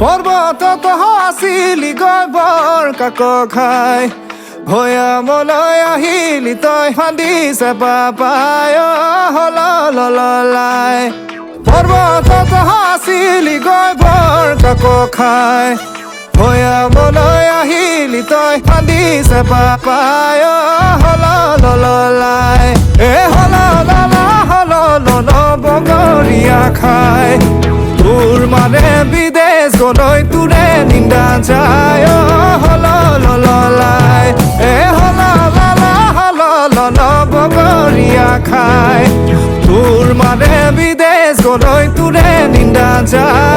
আহিলি গৈ বৰ কাক খাই ভৈয়ামলৈ আহিলি তই ফান্দি চেপা পায়। হল ললাই পৰ্বতত আছিলি গৈ বৰ কাক খাই ভৈয়ামলৈ আহিলি তই ফান্দি চেপা পায়। হল ললাই এ হল হল বগৰীয়া খাই তোৰ মানে বিদেশ গলৈ তোৰে নিন্দা যায়। হল ললাই এ হল লালা, হল লল বগৰীয়া খাই তোৰ মানে বিদেশ গলৈ তোৰে নিন্দা যায়।